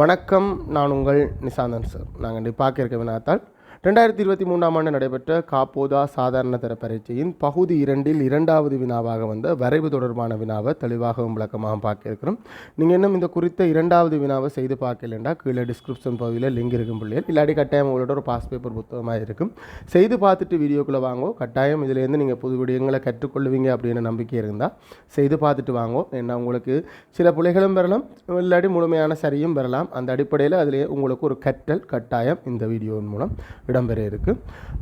வணக்கம். நான் உங்கள் நிசாந்தன் சார். நாங்கள் பார்க்க இருக்க வினாத்தால் ரெண்டாயிரத்தி இருபத்தி மூணாம் ஆண்டு நடைபெற்ற காப்போதா சாதாரண தர பரீட்சையின் பகுதி இரண்டில் இரண்டாவது வினாவாக வந்த வரைவு தொடர்பான வினாவை தெளிவாகவும் விளக்கமாக பார்க்க இருக்கிறோம். நீங்கள் இன்னும் இந்த குறித்த இரண்டாவது வினாவை செய்து பார்க்கலண்டா கீழே டிஸ்கிரிப்ஷன் பகுதியில் லிங்க் இருக்கும் பிள்ளைகள் இல்லாட்டி கட்டாயம் உங்களோட ஒரு பாஸ் பேப்பர் புத்தகமாக இருக்கும். செய்து பார்த்துட்டு வீடியோக்குள்ளே வாங்கோ. கட்டாயம் இதுலேருந்து நீங்கள் புது விடயங்களை கற்றுக்கொள்வீங்க அப்படின்னு நம்பிக்கை இருந்தால் செய்து பார்த்துட்டு வாங்கோ. ஏன்னா உங்களுக்கு சில பிள்ளைகளும் பெறலாம். இல்லாட்டி முழுமையான சரியும் பெறலாம். அந்த அடிப்படையில் அதிலே உங்களுக்கு ஒரு கற்றல் கட்டாயம் இந்த வீடியோவின் மூலம் இடம்பெற இருக்குது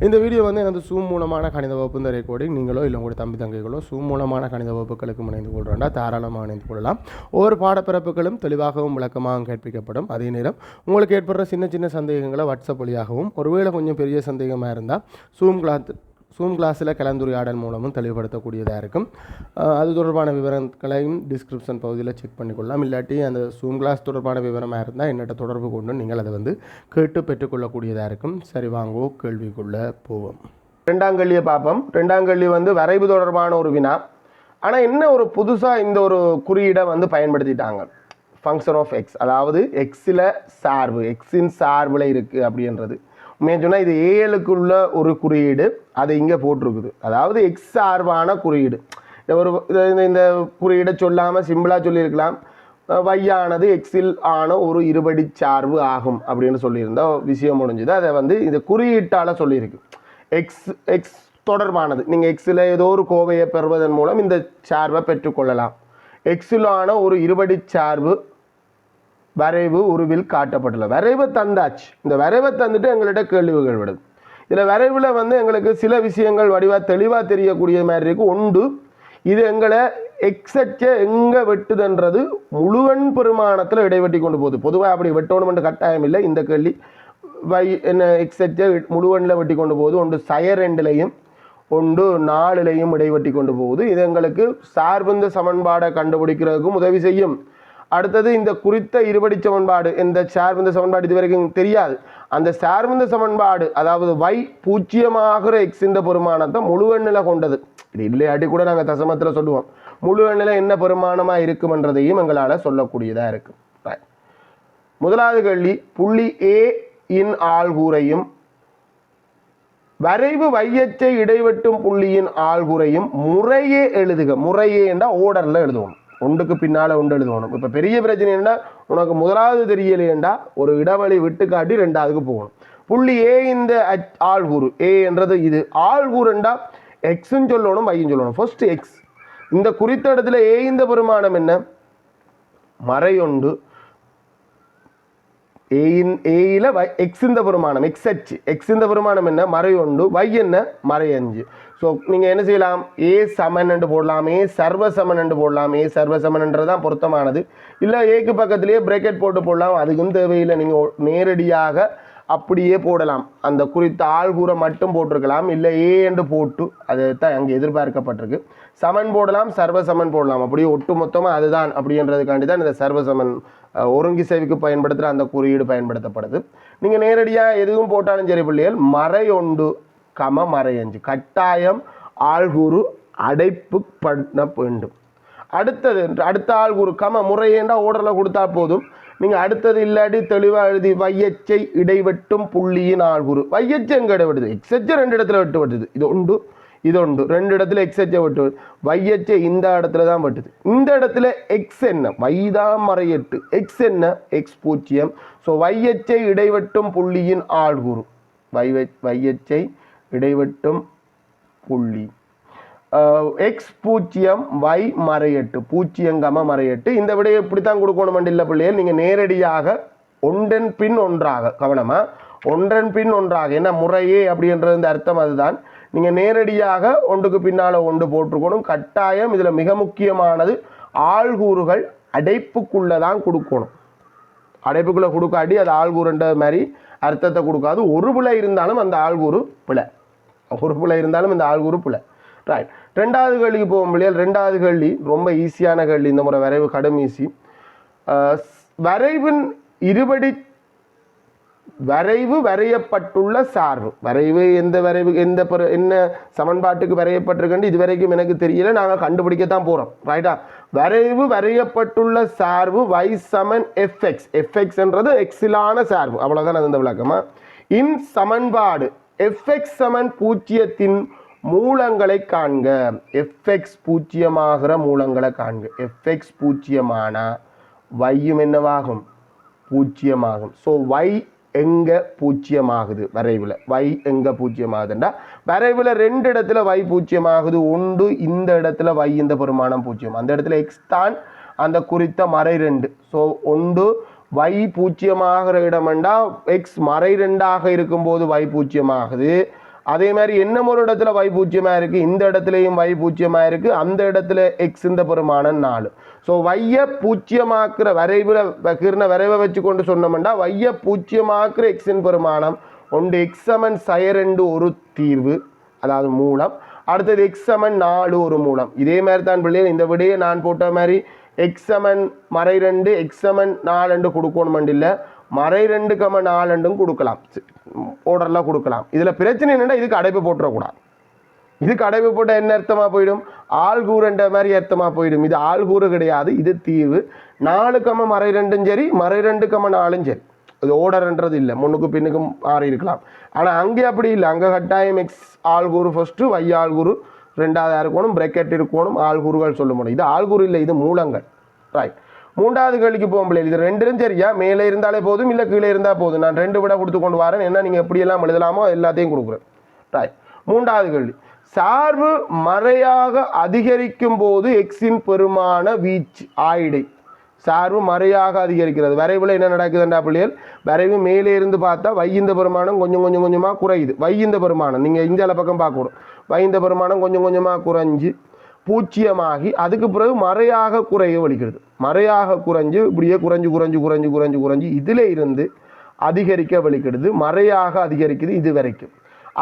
இந்த வீடியோ வந்து எனது சூம் மூலமான கணித வகுப்பு இந்த ரெக்கார்டிங் நீங்களோ இல்லை உங்களுடைய தம்பி தங்கைகளோ சூம் மூலமான கணித வகுப்புகளுக்கு இணைந்து கொள்கிறோம்னா தாராளமாக இணைந்து கொள்ளலாம். ஒவ்வொரு பாடப்பிறப்புகளும் தெளிவாகவும் விளக்கமாகவும் கேட்பிக்கப்படும். அதே நேரம் உங்களுக்கு ஏற்படுற சின்ன சின்ன சந்தேகங்களை வாட்ஸ்அப் வழியாகவும் ஒருவேளை கொஞ்சம் பெரிய சந்தேகமாக இருந்தால் சூம் கிளாத் சூம் கிளாஸில் கலந்துரையாடல் மூலமும் தெளிவுபடுத்தக்கூடியதாக இருக்கும். அது தொடர்பான விவரங்களையும் டிஸ்கிரிப்ஷன் பகுதியில் செக் பண்ணிக்கொள்ளலாம். இல்லாட்டி அந்த சூம் கிளாஸ் தொடர்பான விவரமாக இருந்தால் என்னட்ட தொடர்பு கொண்டு நீங்கள் அதை வந்து கேட்டு பெற்றுக்கொள்ளக்கூடியதாக இருக்கும். சரி வாங்கோ கேள்விக்குள்ளே போவோம். ரெண்டாம் கல்வியை பார்ப்போம். ரெண்டாம் கல்வி வந்து வரைவு தொடர்பான ஒரு வினா. ஆனால் என்ன ஒரு புதுசாக இந்த ஒரு குறியீடை வந்து பயன்படுத்திட்டாங்க? ஃபங்க்ஷன் ஆஃப் எக்ஸ் அதாவது எக்ஸில் சார்பு எக்ஸின் சார்பில் இருக்குது அப்படின்றது. உண்மையாக சொன்னால் இது ஏழுக்குள்ள ஒரு குறியீடு அது இங்கே போட்டிருக்குது. அதாவது எக்ஸ் சார்பான குறியீடு. ஒரு இந்த- குறியீடை சொல்லாமல் சிம்பிளாக சொல்லியிருக்கலாம். வையானது எக்ஸில் ஆன ஒரு இருபடி சார்பு ஆகும் அப்படின்னு சொல்லியிருந்தா விஷயம் முடிஞ்சுது. அதை வந்து இந்த குறியீட்டால் சொல்லியிருக்கு. எக்ஸ் எக்ஸ் தொடர்பானது. நீங்கள் எக்ஸில் ஏதோ ஒரு கோவையை பெறுவதன் மூலம் இந்த சார்பை பெற்றுக்கொள்ளலாம். எக்ஸிலான ஆன ஒரு இருபடி சார்பு வரைவு உருவில் காட்டப்பட்டுள்ள. வரைவை தந்தாச்சு. இந்த வரைவை தந்துட்டு எங்கள்கிட்ட கேள்விகள் விடுது இதில் வரைவில் வந்து எங்களுக்கு சில விஷயங்கள் வடிவாக தெளிவாக தெரியக்கூடிய மாதிரி இருக்கு. உண்டு. இது எங்களை எக்ஸட்ச எங்கே வெட்டுதுன்றது முழுவன் பெருமானத்தில் இடைவெட்டி கொண்டு போகுது. பொதுவாக அப்படி வெட்டணுமென்று கட்டாயம் இல்லை. இந்த கேள்வி வை என்ன எக்ஸட்ச முழுவனில் வெட்டி கொண்டு போகுது. ஒன்று சய ரெண்டுலையும் ஒன்று நாலுலையும் இடைவெட்டி கொண்டு போகுது. இது எங்களுக்கு சார்பந்த சமன்பாடை கண்டுபிடிக்கிறதுக்கும் உதவி செய்யும். அடுத்தது இந்த குறித்த இருபடி சமன்பாடு இந்த சார்பந்த சமன்பாடு இதுவரைக்கும் தெரியாது. அந்த சார்பந்த சமன்பாடு அதாவது வை பூஜ்ஜியமாகிற எக்ஸ் இந்த பெருமானத்தை முழு எண்ணில் கொண்டது. இது இல்லையாட்டி கூட நாங்கள் தசமத்தில் சொல்லுவோம். முழு எண்ணில் என்ன பெருமானமாக இருக்கும்ன்றதையும் எங்களால் சொல்லக்கூடியதாக இருக்கு. முதலாவது கேள்வி புள்ளி ஏ இன் ஆள்கூரையும் வரைவு வையச்சை இடைவெட்டும் புள்ளியின் ஆள்குறையும் முறையே எழுதுக. முறையே என்றால் ஓர்டரில் எழுதுவோம். ஒன்றுக்கு பின்னால் ஒன்று எழுதணும் இப்போ பெரிய பிரச்சனை என்ன உனக்கு முதலாவது தெரியலையேண்டா ஒரு இடைவெளி விட்டு காட்டி ரெண்டாவதுக்கு போகணும். புள்ளி ஏ இந்த அச்- ஆள்கூறு ஏ என்றது இது. ஆள்கூறுண்டா எக்ஸ்ன்னு சொல்லணும் ஐயும் சொல்லணும். ஃபர்ஸ்ட் எக்ஸ் இந்த குறித்த இடத்துல ஏ இந்த பெருமானம் என்ன? மறையொண்டு. ஏயின் ஏயில வை எக்ஸ் இந்த பெருமானம். எக்ஸ் ஹெச் எக்ஸ் இந்த பெருமானம் என்ன? மறை ஒன்று வை என்ன? மறை அஞ்சு ஸோ நீங்கள் என்ன செய்யலாம்? ஏ சமன் என்று போடலாம். ஏ சர்வ சமன் என்று போடலாம். ஏ சர்வ சமன்ன்றது தான் பொருத்தமானது. இல்லை ஏக்கு பக்கத்துலேயே பிரேக்கெட் போட்டு போடலாம். அதுக்கும் தேவையில்லை. நீங்கள் நேரடியாக அப்படியே போடலாம். அந்த குறித்த ஆள்கூரை மட்டும் போட்டிருக்கலாம். இல்லை ஏ என்று போட்டு அது தான் அங்கே எதிர்பார்க்கப்பட்டிருக்கு. சமன் போடலாம். சர்வ சமன் போடலாம். அப்படியே ஒட்டு மொத்தமாக அதுதான் அப்படின்றதுக்காண்டி தான் இந்த சர்வ சமன் சேவைக்கு பயன்படுத்துகிற அந்த குறியீடு பயன்படுத்தப்படுது. நீங்கள் நேரடியாக எதுவும் போட்டாலும் சரி பிள்ளைகள் மறையொண்டு கம மறையஞ்சு கட்டாயம் ஆள்கூறு அடைப்பு பண்ண வேண்டும். அடுத்தது அடுத்த ஆள்கூறு கம முறையேண்டா ஓர்டரில் கொடுத்தா போதும். நீங்கள் அடுத்தது இல்லாட்டி தெளிவாக எழுதி வையச்சை இடைவெட்டும் புள்ளியின் ஆள்குரு வையச்சை எங்கே இடைவெட்டுது எக்ஸச்சை ரெண்டு இடத்துல வெட்டு வெட்டுது இது உண்டு இது உண்டு. ரெண்டு இடத்துல எக்ஸச்சை வெட்டு வையச்சை இந்த இடத்துல தான் வெட்டுது. இந்த இடத்துல எக்ஸ் என்ன? வைதா மறையெட்டு. எக்ஸ் என்ன? எக்ஸ் பூஜ்ஜியம். ஸோ வையச்சை இடைவெட்டும் புள்ளியின் ஆள்குரு வை வையச்சை இடைவெட்டும் புள்ளி. எக்ஸ் பூஜ்ஜியம் வை மறையெட்டு. பூஜ்ஜியங்கம மறையெட்டு. இந்த விடையை இப்படித்தான் கொடுக்கணும் இல்லை பிள்ளைகள் நீங்கள் நேரடியாக ஒன்றன் பின் ஒன்றாக கவனமாக ஒன்றன் பின் ஒன்றாக. என்ன முறையே அப்படின்றது இந்த அர்த்தம் அதுதான். நீங்கள் நேரடியாக ஒன்றுக்கு பின்னால் ஒன்று போட்டிருக்கணும். கட்டாயம் இதில் மிக முக்கியமானது ஆள்கூறுகள் அடைப்புக்குள்ளே தான் கொடுக்கணும். அடைப்புக்குள்ளே கொடுக்காட்டி அது ஆள்கூறுன்ற மாதிரி அர்த்தத்தை கொடுக்காது. ஒரு பிழை இருந்தாலும் அந்த ஆள்கூறு பிழை. உறுப்பில் இருந்தாலும் இந்த ஆள் உறுப்பில். ரைட் ரெண்டாவது கேள்விக்கு போகும் பிள்ளைகள் ரெண்டாவது கேள்வி ரொம்ப ஈஸியான கேள்வி இந்த முறை வரைவு கடும் ஈஸி வரைவின் இருபடி வரைவு வரையப்பட்டுள்ள சார்பு. வரைவு எந்த வரைவு எந்த என்ன சமன்பாட்டுக்கு வரையப்பட்டிருக்குன்னு இதுவரைக்கும் எனக்கு தெரியல நாங்கள் கண்டுபிடிக்கத்தான் போகிறோம் ரைட்டா வரைவு வரையப்பட்டுள்ள சார்பு வை சமன் எஃப்எக்ஸ் எஃப்எக்ஸ்ன்றது எக்ஸிலான சார்பு. அவ்வளோதான் அது இந்த விளக்கமாக இன் சமன்பாடு எஃப்எக்ஸ் சமன் பூஜ்ஜியத்தின் மூலங்களை காண்க. எஃப்எக்ஸ் பூஜ்ஜியமாகிற மூலங்களை காண்க. எஃப்எக்ஸ் பூஜ்ஜியமானா வையும் என்னவாகும்? பூஜ்ஜியமாகும். ஸோ வை எங்கே பூஜ்ஜியமாகுது? வரைவில். வை எங்கே பூஜ்ஜியமாகுதுண்டா வரைவில் ரெண்டு இடத்துல வை பூஜ்ஜியமாகுது. ஒன்று இந்த இடத்துல வை இந்த பெருமானம் பூஜ்ஜியம். அந்த இடத்துல எக்ஸ் தான் அந்த குறித்த மறை ரெண்டு. ஸோ ஒன்று வை பூஜ்ஜியமாகிற இடமெண்டா எக்ஸ் மறை ரெண்டாக இருக்கும்போது வை பூஜ்ஜியமாகுது அதே மாதிரி என்ன ஒரு இடத்துல வை பூஜ்ஜியமாக இருக்குது இந்த இடத்துலையும் வை பூஜ்ஜியமாக இருக்குது அந்த இடத்துல எக்ஸ் இந்த பெருமானம் நாலு. ஸோ வையை பூஜ்ஜியமாக்குற வரைவில் வகிர்ன வரைவை வச்சு கொண்டு சொன்னோம்னா வையை பூஜ்ஜியமாக்குற எக்ஸின் பெருமானம் ஒன்று எக்ஸ் சமன் சயரெண்டு ஒரு தீர்வு அதாவது மூலம். அடுத்தது எக்ஸ் நாலு ஒரு மூலம். இதே மாதிரி தான் பிள்ளைகள் இந்த விடையை நான் போட்ட மாதிரி எக்ஸமன் மறை ரெண்டு எக்ஸமன் நாலண்டு கொடுக்கணும் இல்லை மறை ரெண்டு கம நாலண்டும் கொடுக்கலாம். ஓர்டரில் கொடுக்கலாம். இதில் பிரச்சனை என்னென்னா இதுக்கு அடைப்பு போட்டுறக்கூடாது இதுக்கு அடைப்பு போட்டால் என்ன அர்த்தமாக போயிடும்? ஆள்கூறுன்ற மாதிரி அர்த்தமாக போயிடும். இது ஆள்கூறு கிடையாது இது தீர்வு. நாலு கம மறை ரெண்டும் சரி மறை ரெண்டு கம நாலும் சரி. இது ஓடர்ன்றது இல்லை. முன்னுக்கு பின்னுக்கும் மாறி இருக்கலாம் ஆனால் அங்கே அப்படி இல்லை. அங்கே கட்டாயம் எக்ஸ் ஆள்கூறு ஃபஸ்ட்டு வை ஆள்கூறு ரெண்டாவதாக இருக்கணும் பிரேக்கெட் இருக்கணும் ஆள்கூறுகள் சொல்ல முடியும். இது ஆள்கூறு இல்லை இது மூலங்கள். ரைட் மூன்றாவது கேள்விக்கு போகும் இது ரெண்டும் சரியா? மேலே இருந்தாலே போதும் இல்லை கீழே இருந்தால் போதும். நான் ரெண்டு விட கொடுத்து கொண்டு வரேன். என்ன நீங்கள் எப்படியெல்லாம் எழுதலாமோ எல்லாத்தையும் கொடுக்குறேன். ரைட் மூன்றாவது கேள்வி. சார்பு மறையாக அதிகரிக்கும் போது எக்ஸின் பெருமான வீச்சு ஆயிடை. சார்பு மறையாக அதிகரிக்கிறது. வரைவில் என்ன நடக்குதுண்டா பிள்ளைகள்? வரைவு மேலே இருந்து பார்த்தா வையந்த பெருமானம் கொஞ்சம் கொஞ்சம் கொஞ்சமாக குறையுது. வையந்த பெருமானம் நீங்கள் இந்த பக்கம் பார்க்கணும். வைந்த பெருமானம் கொஞ்சம் கொஞ்சமாக குறைஞ்சு பூச்சியமாகி அதுக்கு பிறகு மறையாக குறைய வலிக்கிறது மறையாக குறைஞ்சு இப்படியே குறைஞ்சு குறைஞ்சு குறைஞ்சு குறைஞ்சு குறைஞ்சு இதில் இருந்து அதிகரிக்க வலிக்கிறது மறையாக அதிகரிக்குது இது வரைக்கும்.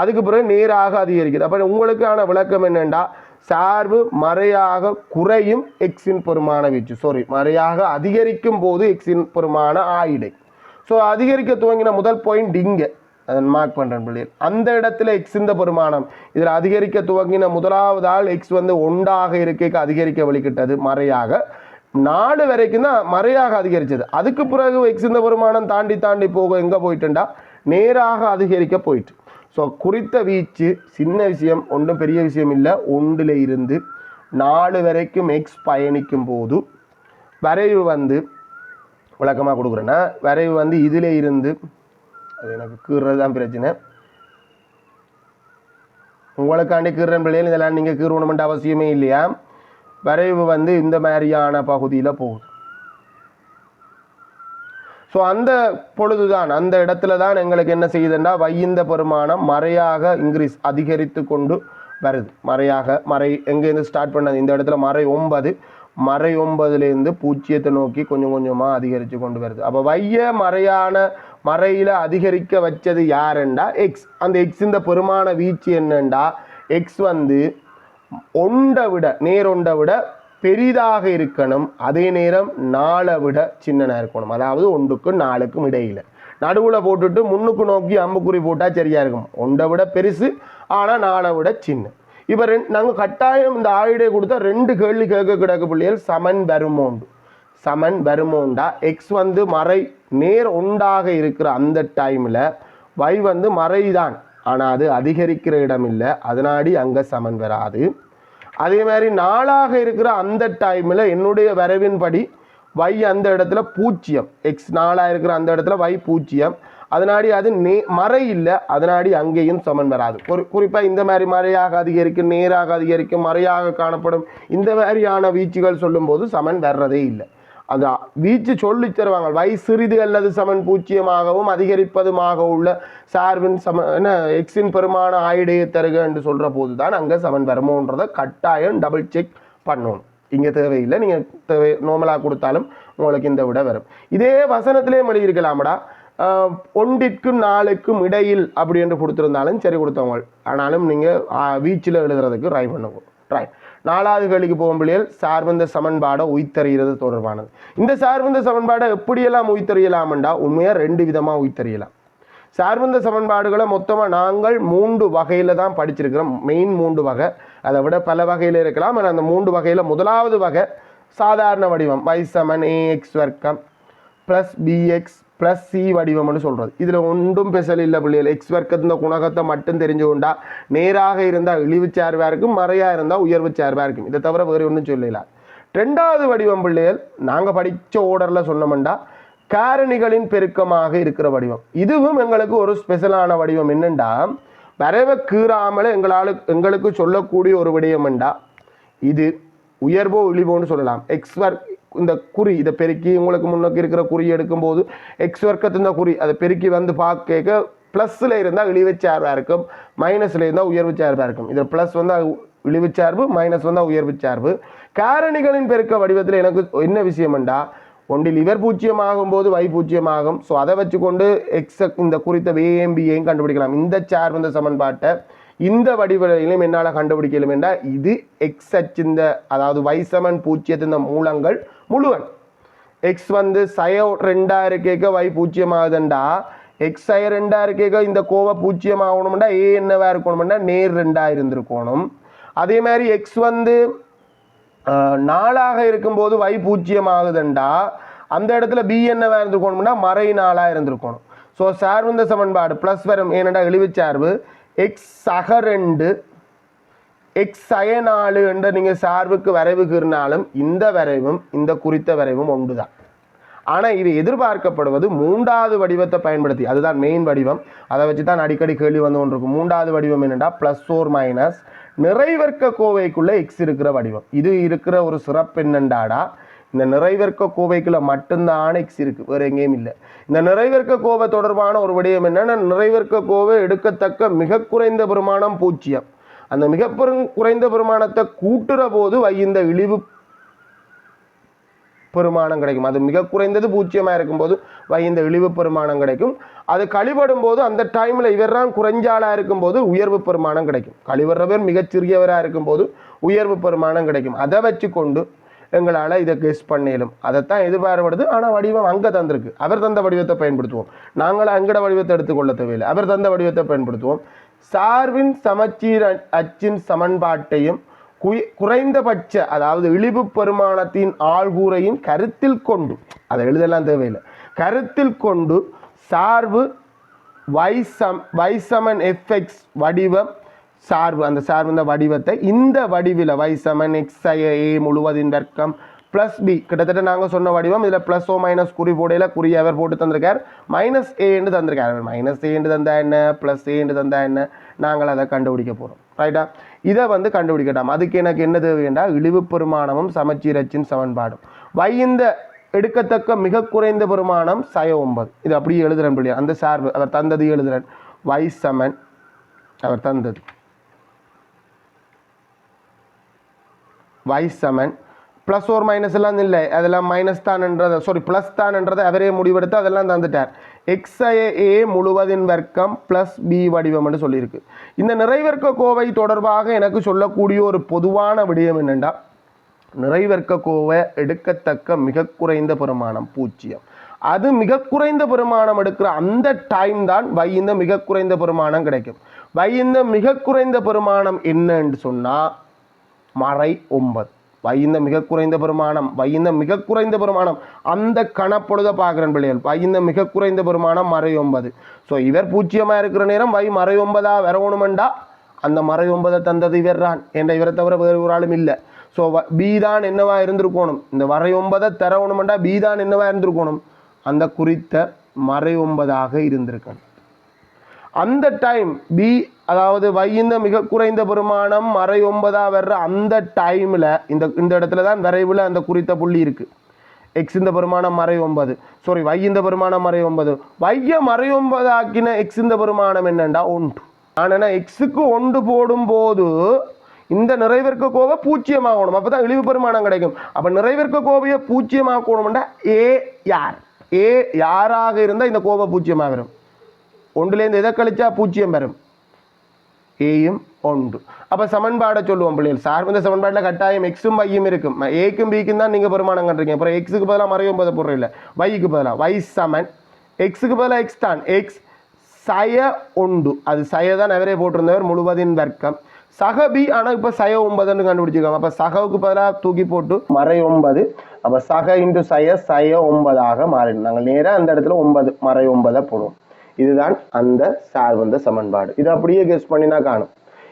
அதுக்கு பிறகு நேராக அதிகரிக்குது. அப்போ உங்களுக்கான விளக்கம் என்னென்னா சார்பு மறையாக குறையும் எக்ஸின் பெருமான வீச்சு. சாரி மறையாக அதிகரிக்கும் போது எக்ஸின் பெருமான ஆயிடை. ஸோ அதிகரிக்க துவங்கின முதல் பாயிண்ட் இங்கே. அதன் மார்க் பண்ணுறேன் பிள்ளைகள் அந்த இடத்துல எக்ஸ் இந்த பெருமானம். இதில் அதிகரிக்க துவங்கின முதலாவது ஆள் எக்ஸ் வந்து ஒன்றாக இருக்கைக்கு அதிகரிக்க வழிகிட்டது மறையாக. நாலு வரைக்கும் தான் மறையாக அதிகரித்தது அதுக்கு பிறகு எக்ஸ் இந்த பெருமானம் தாண்டி தாண்டி போக எங்கே போயிட்டுண்டா? நேராக அதிகரிக்க போயிட்டு. ஸோ குறித்த வீச்சு சின்ன விஷயம் ஒன்றும் பெரிய விஷயம் இல்லை. ஒன்றில் இருந்து நாலு வரைக்கும் எக்ஸ் பயணிக்கும் போது வரைவு வந்து விளக்கமாக கொடுக்குறேன்னா வரைவு வந்து இதில் இருந்து அது எனக்கு கீறுறது தான் பிரச்சனை. உங்களுக்காண்டி கீறன் பிள்ளைகள் இதெல்லாம் நீங்கள் கீறணுமென்ற அவசியமே இல்லையா? வரைவு வந்து இந்த மாதிரியான பகுதியில் போகுது. ஸோ அந்த பொழுதுதான் அந்த இடத்துல தான் எங்களுக்கு என்ன செய்யுதுன்னா வையந்த பெருமானம் மறையாக இன்க்ரீஸ் அதிகரித்து கொண்டு வருது. மறையாக மறை எங்கேருந்து ஸ்டார்ட் பண்ணது? இந்த இடத்துல மறை ஒன்பது. மறை ஒன்பதுலேருந்து பூச்சியத்தை நோக்கி கொஞ்சம் கொஞ்சமாக அதிகரித்து கொண்டு வருது. அப்போ வைய மறையான மறையில் அதிகரிக்க வச்சது யாருண்டா? எக்ஸ் அந்த எக்ஸ் இந்த பெருமான வீச்சு என்னண்டா? எக்ஸ் வந்து ஒண்டை விட நேரொண்டை விட பெரிதாக இருக்கணும். அதே நேரம் நாளை விட சின்னனாக இருக்கணும். அதாவது ஒன்றுக்கும் நாலுக்கும் இடையில. நடுவில் போட்டுட்டு முன்னுக்கு நோக்கி அம்புக்குறி போட்டால் சரியாக இருக்கும். ஒன்றை விட பெருசு ஆனால் நாளை விட சின்ன. இப்போ ரெண்டு நாங்கள் கட்டாயம் இந்த ஆயுடைய கொடுத்தா ரெண்டு கேள்வி கேட்க கிடக்கு பிள்ளைகள் சமன் வருமோண்டு. சமன் வருமோண்டா? எக்ஸ் வந்து மறை நேர் உண்டாக இருக்கிற அந்த டைமில் வை வந்து மறைதான். ஆனால் அது அதிகரிக்கிற இடம் இல்லை. அதனாடி அங்கே சமன் வராது. அதே மாதிரி நாளாக இருக்கிற அந்த டைமில் என்னுடைய வரைவின்படி வை அந்த இடத்துல பூஜ்ஜியம் எக்ஸ் நாளாக இருக்கிற அந்த இடத்துல வை பூஜ்ஜியம் அதனாடி அது நே மறை இல்லை அதனாடி அங்கேயும் சமன் வராது. ஒரு குறிப்பாக இந்த மாதிரி மறையாக அதிகரிக்கும் நேராக அதிகரிக்கும் மறையாக காணப்படும் இந்த மாதிரியான வீச்சுகள் சொல்லும்போது சமன் வர்றதே இல்லை. அந்த வீச்சு சொல்லி தருவாங்க. வை சிறிது அல்லது சமன் பூச்சியமாகவும் அதிகரிப்பதுமாக உள்ள சார்பின் சம என்ன எக்ஸின் பெருமான ஆயிடையை தருக என்று சொல்கிற போது தான் அங்கே சமன் வருமோன்றதை கட்டாயம் டபுள் செக் பண்ணணும் இங்கே தேவையில்லை. நீங்கள் தேவை நார்மலாக கொடுத்தாலும் உங்களுக்கு இந்த விட வரும். இதே வசனத்திலே எழுதியிருக்கலாமடா. ஆஹ், ஒன்றிற்கும் நாளுக்கும் இடையில் அப்படி என்று கொடுத்துருந்தாலும் சரி கொடுத்தவங்க. ஆனாலும் நீங்கள் வீச்சில் எழுதுறதுக்கு ட்ரை பண்ணுவோம் ட்ரை நாலாவது கேள்விக்கு போகும் பிள்ளைகள். சார்பந்த சமன்பாடை உய்த்தறிகிறது தொடர்பானது. இந்த சார்பந்த சமன்பாடை எப்படியெல்லாம் உய்த்தறியலாம்டா உண்மையாக ரெண்டு விதமாக உய்த்தறியலாம். சார்பந்த சமன்பாடுகளை மொத்தமாக நாங்கள் மூன்று வகையில் தான் படிச்சிருக்கிறோம். மெயின் மூன்று வகை. அதை விட பல வகையில் இருக்கலாம். ஆனால் அந்த மூன்று வகையில் முதலாவது வகை சாதாரண வடிவம். y சமன் ஏஎக்ஸ் வர்க்கம் plus b x plus c வடிவம்னு சொல்கிறது இதில் ஒன்றும் பெசல் இல்லை பிள்ளைகள். எக்ஸ் வர்க்கத்தின் குணகத்தை மட்டும் தெரிஞ்சு கொண்டா நேராக இருந்தால் இழிவு சார்பாக இருக்கும் மறையாக இருந்தால் உயர்வு சார்பாக இருக்கும். இதை தவிர வேறு ஒன்றும் சொல்லல ரெண்டாவது வடிவம் பிள்ளைகள் நாங்கள் படித்த ஓர்டரில் சொன்னோம்டா காரணிகளின் பெருக்கமாக இருக்கிற வடிவம். இதுவும் எங்களுக்கு ஒரு ஸ்பெஷலான வடிவம். என்னண்டா? வரைவை கீறாமல் எங்களால் எங்களுக்கு சொல்லக்கூடிய ஒரு விடயம்ண்டா இது உயர்வோ இழிவோன்னு சொல்லலாம். எக்ஸ் வர்க் இந்த குறி இதை பெருக்கி உங்களுக்கு முன்னோக்கி இருக்கிற குறி எடுக்கும்போது எக்ஸ் வர்க்கத்தின் குறி அதை பெருக்கி வந்து பார்க்க ப்ளஸ்ஸில் இருந்தால் இழிவு சார்பாக இருக்கும் மைனஸில் இருந்தால் உயர்வு சார்பாக இருக்கும். இதில் ப்ளஸ் வந்தால் இழிவு சார்பு மைனஸ் வந்தால் உயர்வு சார்பு காரணிகளின் பெருக்க வடிவத்தில் எனக்கு என்ன விஷயம்ண்டா? ஒன்றில் இவர் பூஜ்ஜியம் ஆகும்போது வை பூஜ்ஜியம் ஆகும் ஸோ அதை வச்சுக்கொண்டு எக்ஸ் இந்த குறித்த வேஎம்பியையும் கண்டுபிடிக்கலாம். இந்த சார்பு இந்த சமன்பாட்டை இந்த வடிவிலையும் என்னால் கண்டுபிடிக்கலும் என்றால் இது எக்ஸ் அச்சிந்த அதாவது வை சமன் பூஜ்ஜியத்தின் மூலங்கள் முழுவன். எக்ஸ் வந்து சயோ ரெண்டா இருக்கேக்க y பூஜ்ஜியமாகுதுண்டா எக்ஸ் சய ரெண்டா இருக்கேக்க இந்த கோவை பூஜ்ஜியம் ஆகணும்டா ஏ என்னவா இருக்கணும்டா நேர் ரெண்டாக இருந்திருக்கணும். அதே மாதிரி எக்ஸ் வந்து நாளாக இருக்கும்போது வை பூஜ்ஜியம் ஆகுதுண்டா அந்த இடத்துல பி என்னவா இருந்திருக்கணும்னா மறை நாளாக இருந்திருக்கணும். ஸோ சார்பு சமன்பாடு ப்ளஸ் வரும். ஏனண்டா இழிவு சார்பு எக்ஸ் சக ரெண்டு எக்ஸ் சய என்ற நீங்கள் சார்புக்கு வரைவுகிறனாலும் இந்த வரைவும் இந்த குறித்த வரைவும் ஒன்று தான் ஆனால் இது எதிர்பார்க்கப்படுவது மூன்றாவது வடிவத்தை பயன்படுத்தி அதுதான் மெயின் வடிவம். அதை வச்சு தான் அடிக்கடி கேள்வி வந்து கொண்டிருக்கும். மூன்றாவது வடிவம் என்னென்னா ப்ளஸ் ஓர் மைனஸ் நிறைவர்க்க கோவைக்குள்ளே எக்ஸ் இருக்கிற வடிவம். இது இருக்கிற ஒரு சிறப்பு என்னண்டாடா? இந்த நிறைவர்க்க கோவைக்குள்ள மட்டும்தான் எக்ஸ் இருக்குது வேறு எங்கேயும் இல்லை. இந்த நிறைவர்க்க கோவை தொடர்பான ஒரு விடயம் என்னன்னா நிறைவர்க்க கோவை எடுக்கத்தக்க மிக குறைந்த பெருமானம் பூஜ்ஜியம் அந்த மிக பெரும் குறைந்த பெருமானத்தை கூட்டுற போது வை இழிவு பெருமானம் கிடைக்கும். அது மிக குறைந்தது பூஜ்ஜியமாக இருக்கும்போது வை இழிவு பெருமானம் கிடைக்கும். அது கழிபடும் போது அந்த டைமில் இவர்தான் குறைஞ்சாலாக இருக்கும்போது உயர்வு பெருமானம் கிடைக்கும். கழிவறவர் மிகச்சிறியவராக இருக்கும்போது உயர்வு பெருமானம் கிடைக்கும். அதை வச்சு கொண்டு எங்களால் இதை கெஸ் பண்ணிடும் அதைத்தான் எதிர்பார்ப்படுது ஆனால் வடிவம் அங்கே தந்திருக்கு. அவர் தந்த வடிவத்தை பயன்படுத்துவோம். நாங்களும் அங்கட வடிவத்தை எடுத்துக்கொள்ள தேவையில்லை. அவர் தந்த வடிவத்தை பயன்படுத்துவோம். சார்பின் சமச்சீர் அச்சின் சமன்பாட்டையும் குறைந்தபட்ச அதாவது இழிவு பெருமானத்தின் ஆள்கூரையும் கருத்தில் கொண்டு அதை எழுதலாம் தேவையில்லை. கருத்தில் கொண்டு சார்பு வைசம் சம் y சமன் எஃப்எக்ஸ் வடிவம் சார்பு அந்த சார்பு இந்த வடிவத்தை இந்த வடிவில் வைசமன் எக்ஸ்ஐஏ ஏ முழுவதின் வர்க்கம் ப்ளஸ் பி கிட்டத்தட்ட நாங்கள் சொன்ன வடிவம் இதில் ப்ளஸ் ஓ மைனஸ் குறி போடையில் குறி அவர் போட்டு தந்திருக்கார். மைனஸ் ஏன்னு தந்திருக்கார். அவர் மைனஸ் ஏன்னு தந்தா என்ன? ப்ளஸ் ஏன்னு தந்தா என்ன? நாங்கள் அதை கண்டுபிடிக்க போகிறோம் ரைட்டா இதை வந்து கண்டுபிடிக்கட்டாம். அதுக்கு எனக்கு என்ன தேவைண்டா இழிவு பெருமானமும் சமச்சீரச்சின் சமன்பாடும். வைந்த இந்த எடுக்கத்தக்க மிக குறைந்த பெருமானம் சய ஒன்பது. இது அப்படியே எழுதுறேன் பிள்ளையா. அந்த சார்பு. அவர் தந்தது எழுதுறேன். வை சமன் அவர் தந்தது. வை சமன் ப்ளஸ் ஓர் மைனஸ் எல்லாம் இல்லை. அதெல்லாம் மைனஸ் தான்ன்றதை சாரி ப்ளஸ் தான்ன்றதை அவரே முடிவெடுத்து அதெல்லாம் தந்துட்டார். எக்ஸ்ஐ ஏ முழுவதின் வர்க்கம் ப்ளஸ் பி வடிவம்னு சொல்லியிருக்கு. இந்த நிறைவர்க்க கோவை தொடர்பாக எனக்கு சொல்லக்கூடிய ஒரு பொதுவான விடயம் என்னென்னா நிறைவர்க்க கோவை எடுக்கத்தக்க மிக குறைந்த பெருமானம் பூஜ்ஜியம் அது மிக குறைந்த பெருமானம் எடுக்கிற அந்த டைம் தான் வைந்த மிக குறைந்த பெருமானம் கிடைக்கும். வைந்த மிக குறைந்த பெருமானம் என்னன்னு சொன்னால் மறை ஒன்பது. வைந்த மிக குறைந்த பெருமானம் வைந்த மிக குறைந்த பெருமானம். அந்த கணப்பொழுத பார்க்குறேன் பிள்ளைகள் வைந்த மிக குறைந்த பெருமானம் மறை ஒன்பது. ஸோ இவர் பூச்சியமாக இருக்கிற நேரம் வை மறை ஒன்பதா வரவணுமெண்டா அந்த மறை ஒன்பதை தந்தது இவர்தான் என்ற இவரை தவிர வேறு ஒரு ஆளும் இல்லை. ஸோ பி தான் என்னவா இருந்திருக்கணும்? இந்த வரை ஒன்பதை தரவணுமெண்டா பி தான் என்னவா இருந்திருக்கணும்? அந்த குறித்த மறை ஒன்பதாக இருந்திருக்கணும். அந்த டைம் பி அதாவது வைந்த மிக குறைந்த பெருமானம் மறை ஒன்பதாக வர்ற அந்த டைமில் இந்த இந்த இடத்துல தான் விரைவில் அந்த குறித்த புள்ளி இருக்குது எக்ஸ் இந்த பெருமானம் மறை ஒன்பது. சாரி வை இந்த பெருமானம் மறை ஒன்பது. வைய மறை ஒன்பது ஆக்கின எக்ஸ் இந்த பெருமானம் என்னண்டா? ஒன்று. ஆனால் எக்ஸுக்கு ஒன்று போடும்போது இந்த நிறைவேற்க கோவை பூச்சியமாகணும் அப்போ தான் இழிவு பெருமானம் கிடைக்கும். அப்போ நிறைவேற்க கோவையை பூஜ்ஜியமாக்கணும்னா ஏ யார்? ஏ யாராக இருந்தால் இந்த கோவை பூச்சியமாகிடும் வரும் ஒன்றுலேருந்து எதை கழிச்சா பூஜ்ஜியம் வரும்? ஏயும் ஒன்று. அப்போ சமன்பாடை சொல்லுவோம் பிள்ளைகள். சார்பந்த சமன்பாட்டில் கட்டாயம் எக்ஸும் வையும் இருக்கும். ஏக்கும் பிக்கும் தான் நீங்கள் பெருமானம் கண்டுறீங்க அப்புறம் எக்ஸுக்கு பதிலாக மறையும் போது பொருள் இல்லை? வைக்கு பதிலாக வை சமன். எக்ஸுக்கு பதிலாக எக்ஸ் தான். எக்ஸ் சய ஒண்டு அது சய தான் அவரே போட்டிருந்தவர் முழுவதின் வர்க்கம். சக பி ஆனால் இப்போ சய ஒன்பதுன்னு கண்டுபிடிச்சிருக்காங்க. அப்போ சகவுக்கு பதிலாக தூக்கி போட்டு மறை ஒன்பது. அப்போ சக இன்ட்டு சய சய ஒன்பதாக மாறிடும். நாங்கள் நேராக அந்த இடத்துல ஒன்பது மறை ஒன்பதை போடுவோம். இதுதான் அந்த சார்பந்த சமன்பாடு. இது அப்படியே கெஸ் பண்ணினா காணும்.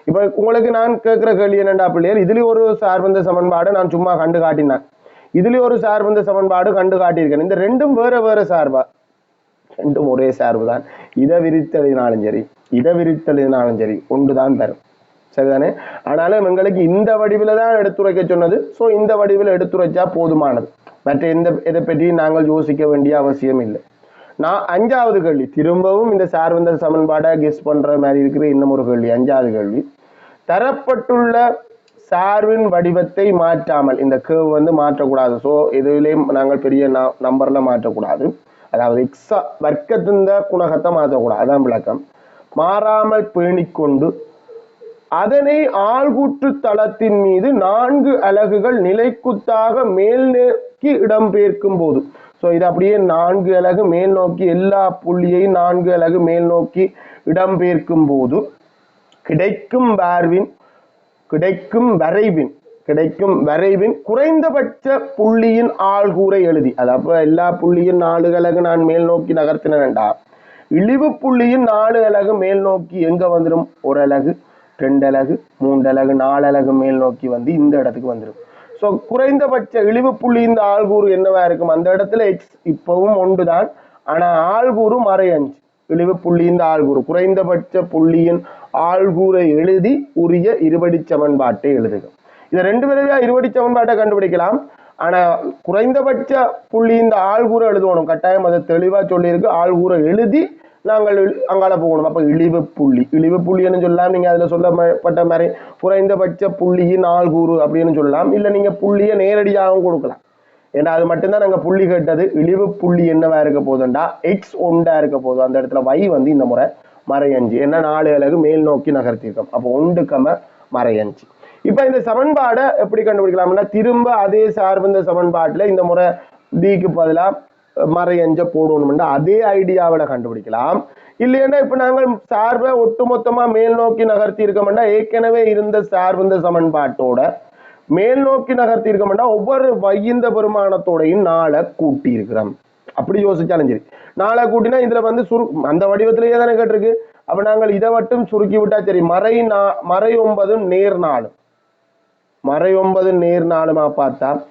இப்போ உங்களுக்கு நான் கேட்குற கேள்வி என்னண்டா பிள்ளையர்? இதுலேயும் ஒரு சார்பந்த சமன்பாடு நான் சும்மா கண்டு காட்டினேன் இதுலேயும் ஒரு சார்பந்த சமன்பாடு கண்டு காட்டியிருக்கேன் இந்த ரெண்டும் வேற வேற சார்பா? ரெண்டும் ஒரே சார்பு தான். இதை விரித்தலினாலும் சரி இதை விரித்தலினாலும் சரி ஒன்று தான் தரும். சரிதானே? ஆனாலும் எங்களுக்கு இந்த வடிவில் தான் எடுத்துரைக்க சொன்னது. ஸோ இந்த வடிவில் எடுத்துரைச்சா போதுமானது. மற்ற எந்த இதை பற்றி நாங்கள் யோசிக்க வேண்டிய அவசியம் இல்லை நான் அஞ்சாவது கேள்வி. திரும்பவும் இந்த சார்பந்த சமன்பாடை கெஸ் பண்ற மாதிரி இருக்கிற இன்னும் ஒரு கேள்வி. அஞ்சாவது கேள்வி. தரப்பட்டுள்ள சார்பின் வடிவத்தை மாற்றாமல் இந்த கேர்வ் வந்து மாற்றக்கூடாது. ஸோ இதுலேயும் நாங்கள் பெரிய நம்பர்ல மாற்றக்கூடாது. அதாவது எக்ஸா வர்க்கத்தின் குணகத்தை மாற்றக்கூடாது. அதான் விளக்கம். மாறாமல் பேணிக்கொண்டு அதனை ஆள்கூற்று தளத்தின் மீது நான்கு அலகுகள் நிலைக்குத்தாக மேல் நோக்கி இடம்பெயர்க்கும் போது ஸோ இது அப்படியே நான்கு அலகு மேல் நோக்கி எல்லா புள்ளியையும் நான்கு அலகு மேல் நோக்கி இடம்பெயர்க்கும் போது கிடைக்கும் பார்வின் கிடைக்கும் வரைவின் கிடைக்கும் வரைவின் குறைந்தபட்ச புள்ளியின் ஆள்கூரை எழுதி. அதாவது எல்லா புள்ளியின் நாலு அலகு நான் மேல் நோக்கி நகர்த்தினேன்டா. இழிவு புள்ளியின் நாலு அலகு மேல் நோக்கி எங்க வந்துடும் ஒரு அலகு ரெண்டு அலகு மூன்று அலகு நாலு அலகு மேல் நோக்கி வந்து இந்த இடத்துக்கு வந்துடும் ஸோ குறைந்தபட்ச இழிவு புள்ளி இந்த ஆள்கூறு என்னவா இருக்கும்? அந்த இடத்துல எக்ஸ் இப்பவும் ஒன்று தான் ஆனால் ஆள்கூறு மறை அஞ்சு. இழிவு புள்ளி இந்த ஆள்கூறு குறைந்தபட்ச புள்ளியின் ஆள்கூரை எழுதி உரிய இருபடி சமன்பாட்டை எழுதுக. இதை ரெண்டு பேருமே இருபடி சமன்பாட்டை கண்டுபிடிக்கலாம். ஆனா குறைந்தபட்ச புள்ளி இந்த ஆள்கூரை எழுதணும் கட்டாயம் அதை தெளிவா சொல்லியிருக்கு. ஆள்கூரை எழுதி நாங்கள் அங்கால போகணும். அப்போ இழிவு புள்ளி. இழிவு புள்ளின்னு சொல்லலாம் நீங்கள் அதில் சொல்லப்பட்ட மாதிரி குறைந்தபட்ச புள்ளியின் ஆள்கூறு அப்படின்னு சொல்லலாம் இல்லை நீங்கள் புள்ளியை நேரடியாகவும் கொடுக்கலாம். ஏன்னா அது மட்டும்தான் நாங்கள் புள்ளி கேட்டது. இழிவு புள்ளி என்னவா இருக்க போதுண்டா எக்ஸ் ஒன்றா இருக்க போதும் அந்த இடத்துல வை வந்து இந்த முறை மறையஞ்சு. ஏன்னா நாலு அழகு மேல் நோக்கி நகர்த்திருக்கோம் அப்போ ஒன்றுக்கம மறையஞ்சு. இப்போ இந்த சமன்பாடை எப்படி கண்டுபிடிக்கலாம்னா திரும்ப அதே சார்பு இந்த சமன்பாட்டில் இந்த முறை டிக்கு பதிலாக மறையஞ்ச போடணும்னா அதே ஐடியாவில் கண்டுபிடிக்கலாம். இல்லைன்னா இப்ப நாங்கள் சார்பை ஒட்டுமொத்தமா மேல் நோக்கி நகர்த்தி இருக்கோம்னா ஏற்கனவே இருந்த சார்பு சமன்பாட்டோட மேல் நோக்கி நகர்த்தி இருக்கோம்னா ஒவ்வொரு வையந்த பெருமானத்தோடையும் நாளை கூட்டி இருக்கிறோம். அப்படி யோசிச்சாலும் சரி. நாளை கூட்டினா இதுல வந்து சுரு அந்த வடிவத்திலேயே தானே கேட்டிருக்கு. அப்ப நாங்கள் இதை மட்டும் சுருக்கி விட்டா சரி. மறை நா மறை ஒன்பதும் நேர் நாளும். மறை ஒன்பது நேர் நாளுமா பார்த்தா?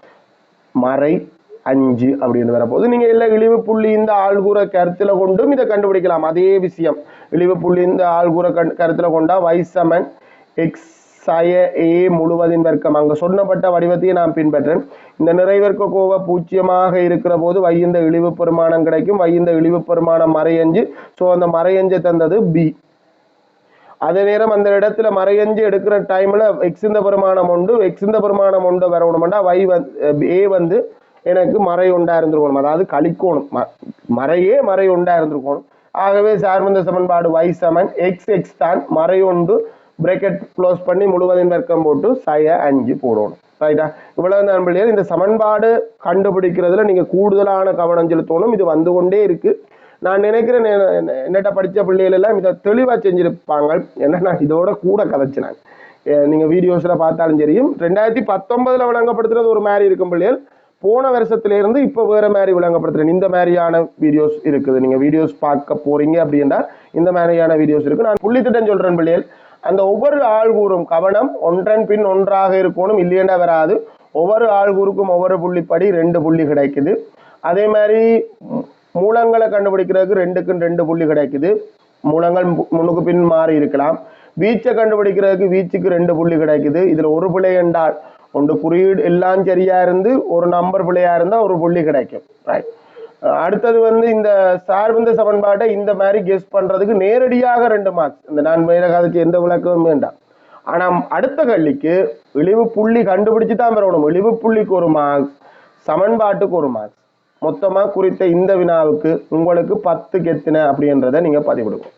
மறை அஞ்சு அப்படின்னு வரப்போகுது. நீங்க இல்லை இழிவு புள்ளி இந்த ஆள்கூற கருத்துல கொண்டும் இதை கண்டுபிடிக்கலாம். அதே விஷயம். இழிவு புள்ளி இந்த ஆள்கூற கண் கருத்துல கொண்டா வைசமன் எக்ஸ் சய ஏ முழுவதின் வர்க்கம். அங்கே சொன்னப்பட்ட வடிவத்தையே நான் பின்பற்றேன். இந்த நிறைவர்க்க கோவ பூச்சியமாக இருக்கிற போது வையந்த இழிவு பெருமானம் கிடைக்கும். வையந்த இழிவு பெருமானம் மறையஞ்சு ஸோ அந்த மறையஞ்சு தந்தது பி அதே நேரம் அந்த இடத்துல மறையஞ்சு எடுக்கிற டைம்ல எக்ஸ் இந்த பெருமானம் உண்டு எக்ஸ் இந்த பெருமானம் உண்டு வரணும்னா வை வந்து ஏ வந்து எனக்கு மறை உண்டா இருந்திருக்கணும். அதாவது கழிக்கணும். ம- மறையே மறை உண்டா இருந்திருக்கணும். ஆகவே சார்பந்த சமன்பாடு y சமன் எக்ஸ் எக்ஸ் தான் மறை உண்டு பிரேக்கெட் க்ளோஸ் பண்ணி முழுவதின் வர்க்கம் போட்டு சய அஞ்சு போடணும். ரைட்டா இவ்வளவு நண்பர்களே. இந்த சமன்பாடு கண்டுபிடிக்கிறதுல நீங்க கூடுதலான கவனம் செலுத்தணும். இது வந்து கொண்டே இருக்கு. நான் நினைக்கிறேன் என்னட்ட படித்த பிள்ளைகள் எல்லாம் இதை தெளிவாக செஞ்சிருப்பாங்க. ஏன்னா நான் இதோட கூட கதைச்சினாங்க. நீங்கள் வீடியோஸில் பார்த்தாலும் தெரியும். ரெண்டாயிரத்தி பத்தொன்பதில் வழங்கப்படுத்துறது ஒரு மாதிரி இருக்கும் பிள்ளைகள். போன வருஷத்துலேருந்து இப்போ வேறு மாதிரி விளங்கப்படுத்துறேன். இந்த மாதிரியான வீடியோஸ் இருக்குது. நீங்கள் வீடியோஸ் பார்க்க போகிறீங்க அப்படின்னா இந்த மாதிரியான வீடியோஸ் இருக்குது நான் புள்ளித்திட்டம் சொல்கிறேன் பிள்ளைகள். அந்த ஒவ்வொரு ஆள் கூறும் கவனம் ஒன்றன் பின் ஒன்றாக இருக்கணும். இல்லையண்டா வராது. ஒவ்வொரு ஆள் கூறுக்கும் ஒவ்வொரு புள்ளிப்படி ரெண்டு புள்ளி கிடைக்குது. அதே மாதிரி மூலங்களை கண்டுபிடிக்கிறதுக்கு ரெண்டுக்கும் ரெண்டு புள்ளி கிடைக்குது. மூலங்கள் மு- முன்னுக்கு பின் மாறி இருக்கலாம். வீச்சை கண்டுபிடிக்கிறதுக்கு வீச்சுக்கு ரெண்டு புள்ளி கிடைக்குது. இதில் ஒரு பிள்ளை என்றால் உண்டு குறியீடு எல்லாம் சரியா இருந்து ஒரு நம்பர் பிள்ளையா இருந்தா ஒரு புள்ளி கிடைக்கும் ரைட் அடுத்தது வந்து இந்த சார்பந்த சமன்பாட்டை இந்த மாதிரி கெஸ் பண்றதுக்கு நேரடியாக ரெண்டு மார்க்ஸ் இந்த நான் மேல கதைச்சு எந்த விளக்கமும் வேண்டாம். ஆனா அடுத்த கல்விக்கு இழிவு புள்ளி கண்டுபிடிச்சு தான் பெறணும். இழிவு புள்ளிக்கு ஒரு மார்க்ஸ் சமன்பாட்டுக்கு ஒரு மார்க்ஸ் மொத்தமா குறித்த இந்த வினாவுக்கு உங்களுக்கு பத்து கெத்தின அப்படின்றத நீங்க பதிவிடுவோம்